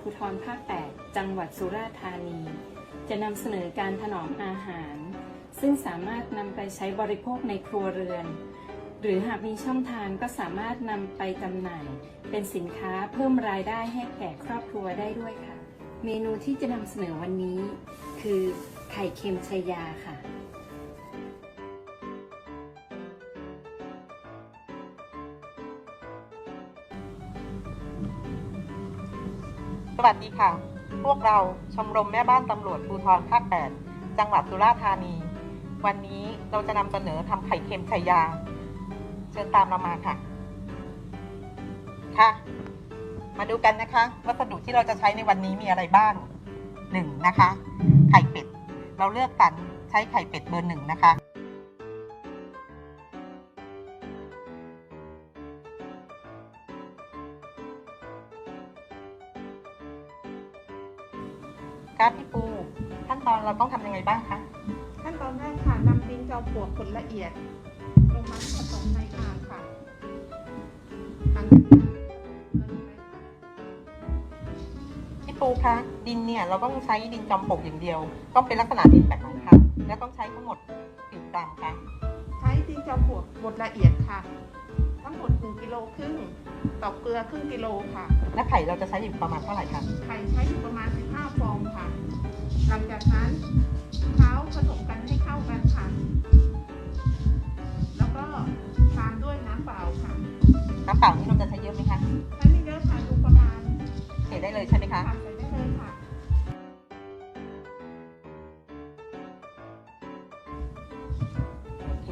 ภูธรภาค 8 จังหวัดสุราษฎร์ธานี จะนำเสนอการถนอมอาหาร ซึ่งสามารถนำไปใช้บริโภคในครัวเรือน หรือหากมีช่องทางก็สามารถนำไปจำหน่าย เป็นสินค้าเพิ่มรายได้ให้แก่ครอบครัวได้ด้วยค่ะ เมนูที่จะนำเสนอวันนี้ คือไข่เค็มชายาค่ะ สวัสดีค่ะ พวกเราชมรมแม่บ้านตำรวจภูธรภาค 8 จังหวัดสุราษฎร์ธานี วันนี้เราจะนำเสนอทำไข่เค็มชัยยา เชิญตามเรามาค่ะ ค่ะ มาดูกันนะคะ วัสดุที่เราจะใช้ในวันนี้มีอะไรบ้างหนึ่งนะคะ ไข่เป็ด เราเลือกสรรใช้ไข่เป็ดเบอร์หนึ่งนะคะ ตอนเราต้องทำยังไงบ้างคะขั้นตอนแรกค่ะนำดินจอมปลวกผลละเอียดลงมาผสมในอ่างค่ะหลังจากนั้นเราลงไปค่ะพี่ปูคะดินเนี่ยเราต้องใช้ดินจอมปลวกอย่างเดียว ต้องเป็นลักษณะดินแบบไหนคะและต้องใช้ทั้งหมดกี่กรัมคะใช้ดินจอมปลวกบดละเอียดค่ะ ทั้งหมด1กิโลครึ่งต่อเกลือครึ่งกิโลค่ะ และไข่เราจะใช้อยู่ประมาณเท่าไหร่คะไข่ใช้อยู่ประมาณ15ฟองค่ะ หลังจากนั้นเท้าผสมกันให้เข้ากันค่ะ แล้วก็ตามด้วยน้ำเปล่าค่ะ น้ำเปล่านี่เราจะใช้เยอะไหมคะใช้ไม่เยอะค่ะดูประมาณเทได้เลยใช่ไหมคะค่ะใส่ได้เลยค่ะ โอเค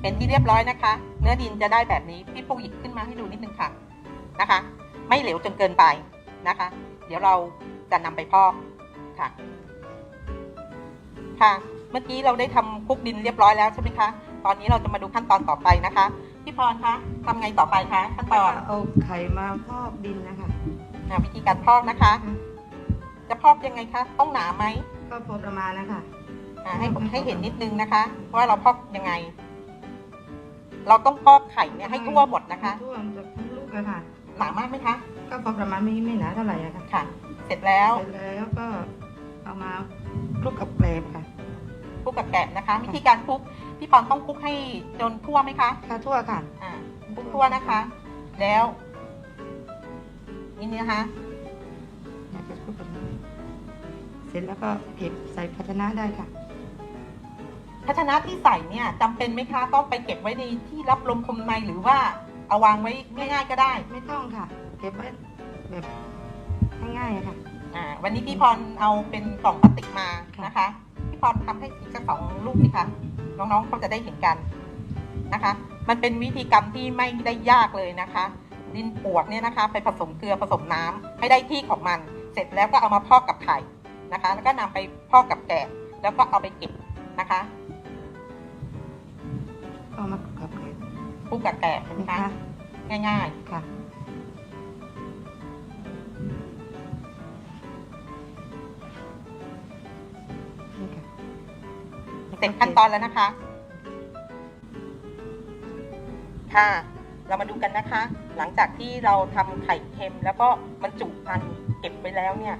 เป็นที่เรียบร้อยนะคะ เนื้อดินจะได้แบบนี้ พี่ปูหยิบขึ้นมาให้ดูนิดนึงค่ะนะคะ ไม่เหลวจนเกินไปนะคะ เดี๋ยวเราจะนำไปพอก ค่ะ ค่ะ เมื่อกี้เราได้ทำคลุกดินเรียบร้อยแล้วใช่ไหมคะ ตอนนี้เราจะมาดูขั้นตอนต่อไปนะคะ พี่พรคะทำไงต่อไปคะขั้นตอนเอาไข่มาพอกดินนะคะอ่าวิธีการพอกนะคะ จะพอกยังไงคะ ต้องหนาไหม ก็พอประมาณนะคะอ่าให้ให้เห็นนิดนึงนะคะ ว่าเราพอกยังไง เราต้องพอกไข่เนี่ยให้ทั่วหมดนะคะ ทั่วจากทั้งลูกอะค่ะ หนามากไหมคะ ก็พอประมาณไม่ไม่หนาเท่าไหร่อะค่ะค่ะเสร็จแล้ว เสร็จแล้วก็เอา มาคลุกกับแกลบค่ะคลุกกับแกะนะคะ วิธีการคลุกพี่ปอนต้องคลุกให้จนทั่วไหมคะค่ะทั่วค่ะ อ่าคลุกทั่วนะคะ แล้วนี่นะคะอยากจะคลุกแบบนี้เสร็จแล้วก็เก็บใส่ภาชนะได้ค่ะภาชนะที่ใส่เนี่ยจำเป็นไหมคะต้องไปเก็บไว้ในที่รับลมคมในหรือว่าเอาวางไว้ง่ายๆก็ได้ ไม่ต้องค่ะ เก็บไว้แบบง่ายๆอะค่ะ อ่าวันนี้พี่พรเอาเป็นกล่องพลาสติกมานะคะ พี่พรทำให้อีกสักสองลูกสิคะน้องๆเขาจะได้เห็นกันนะคะ มันเป็นวิธีกรรมที่ไม่ได้ยากเลยนะคะ ดินปวกเนี่ยนะคะ ไปผสมเกลือผสมน้ำให้ได้ที่ของมัน เสร็จแล้วก็เอามาพอกกับไข่นะคะ แล้วก็นำไปพอกกับแกะแล้วก็เอาไปเก็บนะคะเอามาคลุกกับแกลบคลุกกับแกะเห็นไหมนะคะคะ ง่ายค่ะ เสร็จขั้นตอนแล้วนะคะ ค่ะ เรามาดูกันนะคะ หลังจากที่เราทำไข่เค็มแล้วก็บรรจุพันธุ์เก็บไว้แล้วเนี่ย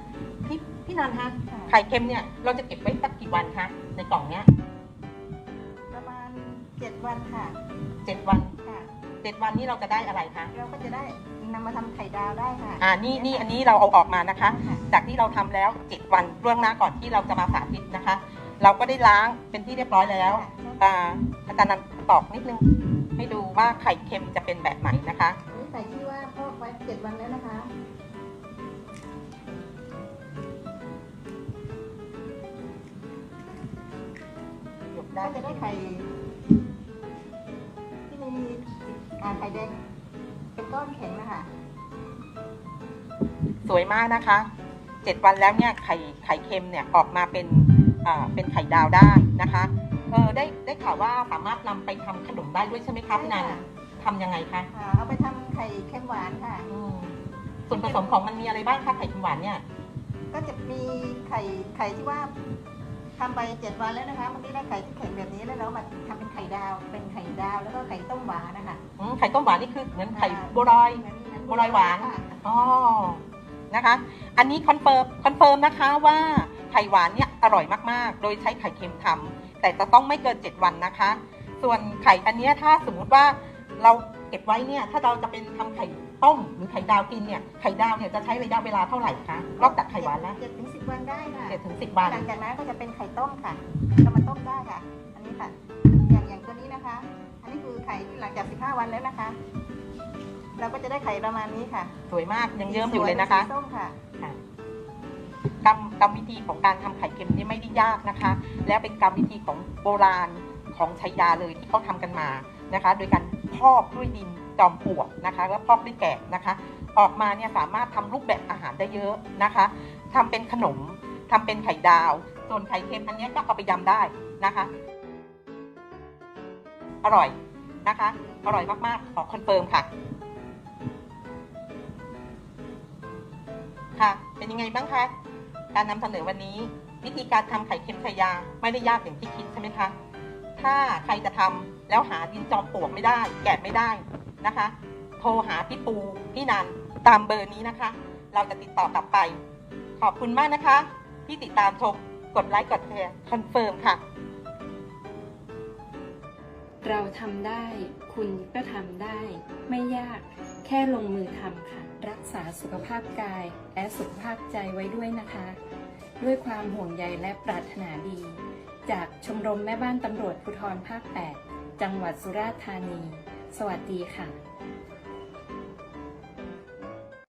พี่พี่นันคะไข่เค็มเนี่ย เราจะเก็บไว้สักกี่วันคะในกล่องเนี้ย ประมาณเจ็ดวันค่ะเจ็ดวันค่ะเจ็ดวันนี้เราจะได้อะไรคะเราก็จะได้นำมาทำไข่ดาวได้ค่ะ อ่า นี่นี่อันนี้เราเอาออกมานะคะค่ะจากที่เราทำแล้วเจ็ดวันล่วงหน้าก่อนที่เราจะมาสาธิตนะคะ เราก็ได้ล้างเป็นที่เรียบร้อยแล้วอ่าอาจารย์นันตอกนิดนึงให้ดูว่าไข่เค็มจะเป็นแบบไหนนะคะนี่ใส่ที่ว่าพอกไว้เจ็ดวันแล้วนะคะหยกได้ก็จะได้ไข่ที่มีอ่าไข่แดงเป็นก้อนแข็งนะคะสวยมากนะคะเจ็ดวันแล้วเนี่ยไข่ไข่เค็มเนี่ยออกมาเป็นอ่า เป็นไข่ดาวได้นะคะเออได้ได้ข่าวว่าสามารถนำไปทำขนมได้ด้วยใช่ไหมคะพี่นันใช่ค่ะทำยังไงคะอ่าเอาไปทำไข่เค็มหวานค่ะ อืมส่วนผสมของมันมีอะไรบ้างคะไข่เค็มหวานเนี่ยก็จะมีไข่ไข่ที่ว่าทำไปเจ็ดวันแล้วนะคะมันก็ได้ไข่ที่แข็งแบบนี้แล้วเรามาทำเป็นไข่ดาว เป็นไข่ดาวแล้วก็ไข่ต้มหวานนะคะอืมไข่ต้มหวานนี่คือเหมือนไข่บัวลอยเหมือนเหมือนบัวลอยหวาน ค่ะอ๋อนะคะ อันนี้คอนเฟิร์มคอนเฟิร์มนะคะว่า ไข่หวานเนี่ยอร่อยมากๆ โดยใช้ไข่เค็มทำแต่จะต้องไม่เกิน 7 วันนะคะ ส่วนไข่อันเนี้ยถ้าสมมุติว่าเราเก็บไว้เนี่ยถ้าเราจะเป็นทำไข่ต้มหรือไข่ดาวกินเนี่ยไข่ดาวเนี่ยจะใช้ระยะเวลาเท่าไหร่คะนอกจากไข่หวานแล้วเจ็ดถึงสิบวันได้ค่ะเจ็ดถึงสิบวันหลังจากนั้นก็จะเป็นไข่ต้มค่ะเรามาต้มได้ค่ะ อันนี้ค่ะ อย่างอย่างตัวนี้นะคะ อันนี้คือไข่ที่หลังจาก15วันแล้วนะคะ เราก็จะได้ไข่ประมาณนี้ค่ะ สวยมากยังเยิ้มอยู่เลยนะคะสีส้มค่ะ กรรมกรรมวิธีของการทำไข่เค็มนี่ไม่ได้ยากนะคะ และเป็นกรรมวิธีของโบราณของชัยยาเลยที่เขาทำกันมานะคะ โดยการพอกด้วยดินจอมปลวกนะคะ แล้วพอกด้วยแกะนะคะ ออกมาเนี่ยสามารถทำรูปแบบอาหารได้เยอะนะคะทำเป็นขนมทำเป็นไข่ดาว ส่วนไข่เค็มอันนี้ก็เอาไปยำได้นะคะ อร่อยนะคะ อร่อยมากๆ ขอคอนเฟิร์มค่ะค่ะ เป็นยังไงบ้างคะ การนำเสนอวันนี้ วิธีการทำไข่เค็มชายาไม่ได้ยากอย่างที่คิดใช่ไหมคะ ถ้าใครจะทำแล้วหาดินจอมปลวกไม่ได้ แกะไม่ได้นะคะ โทรหาพี่ปูพี่นันตามเบอร์นี้นะคะ เราจะติดต่อกลับไป ขอบคุณมากนะคะ ที่ติดตามชมกดไลค์กดแชร์คอนเฟิร์มค่ะ เราทำได้ คุณก็ทำได้ ไม่ยาก แค่ลงมือทำค่ะ รักษาสุขภาพกายและสุขภาพใจไว้ด้วยนะคะ ด้วยความห่วงใยและปรารถนาดี จากชมรมแม่บ้านตำรวจภูธรภาค 8 จังหวัดสุราษฎร์ธานี สวัสดีค่ะ